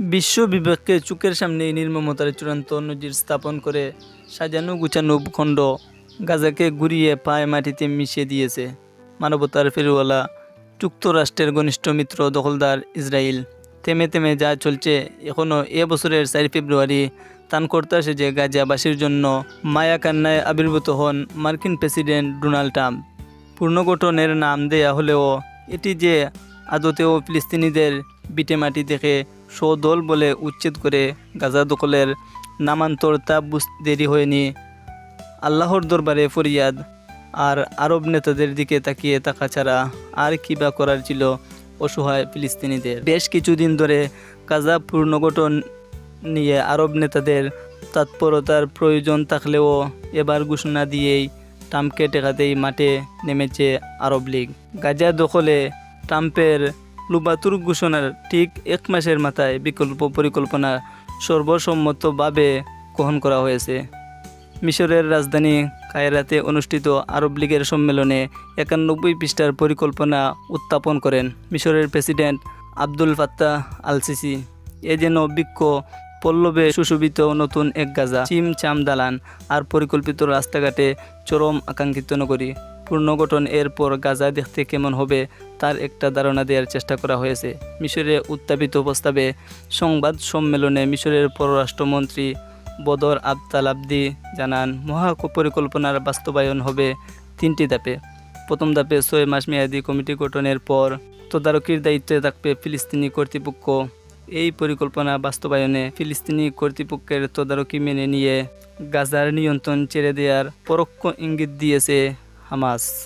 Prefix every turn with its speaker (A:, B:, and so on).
A: বিশ্ব বিবেককে চোখের সামনে নির্মমতার চূড়ান্ত নজির স্থাপন করে সাজানো গুছানো ভূখণ্ড গাজাকে ঘুরিয়ে পায়ে মাটিতে মিশিয়ে দিয়েছে মানবতার ফেরিওয়ালা যুক্তরাষ্ট্রের ঘনিষ্ঠ মিত্র দখলদার ইসরায়েল। থেমে থেমে যা চলছে এখনও এ বছরের চার ফেব্রুয়ারি তান করতে আসে যে গাজাবাসীর জন্য মায়া কান্নায় আবির্ভূত হন মার্কিন প্রেসিডেন্ট ডোনাল্ড ট্রাম্প। পুনর্গঠনের নাম দেয়া হলেও এটি যে আদতেও ফিলিস্তিনিদের বিটে মাটি দেখে সদল বলে উচ্ছেদ করে গাজা দখলের নামান্তর তা বুঝতে দেরি হয়নি। আল্লাহর দরবারে ফরিয়াদ। আর আরব নেতাদের দিকে তাকিয়ে থাকা ছাড়া আর কী বা করার ছিল অসহায় ফিলিস্তিনিদের। বেশ কিছুদিন ধরে গাজা পুনর্গঠন নিয়ে আরব নেতাদের তৎপরতার প্রয়োজন থাকলেও এবার ঘোষণা দিয়েই ট্রাম্পকে টেকাতেই মাঠে নেমেছে আরব লীগ। গাজা দখলে ট্রাম্পের লুবাতুর ঘোষণার ঠিক এক মাসের মাথায় বিকল্প পরিকল্পনা সর্বসম্মতভাবে গ্রহণ করা হয়েছে। মিশরের রাজধানী কায়রাতে অনুষ্ঠিত আরব লীগের সম্মেলনে একানব্বই পৃষ্ঠার পরিকল্পনা উত্থাপন করেন মিশরের president Abdul Fattah al Sisi এ যেন বৃক্ষ, পল্লবে সুশোভিত নতুন এক গাজা চিম চাম দালান আর পরিকল্পিত রাস্তাঘাটে চরম আকাঙ্ক্ষিত নগরী। পুনর্গঠন এরপর গাজা দেখতে কেমন হবে, তার একটা ধারণা দেওয়ার চেষ্টা করা হয়েছে মিশরে উত্থাপিত প্রস্তাবে। সংবাদ সম্মেলনে মিশরের পররাষ্ট্রমন্ত্রী বদর আবতাল আবদি জানান, মহা পরিকল্পনার বাস্তবায়ন হবে তিনটি ধাপে। প্রথম ধাপে ছয় মাস মেয়াদী কমিটি গঠনের পর তদারকির দায়িত্বে থাকবে ফিলিস্তিনি কর্তৃপক্ষ। এই পরিকল্পনা বাস্তবায়নে ফিলিস্তিনি কর্তৃপক্ষের তদারকি মেনে নিয়ে গাজার নিয়ন্ত্রণ ছেড়ে দেওয়ার পরোক্ষ ইঙ্গিত দিয়েছে ハマス。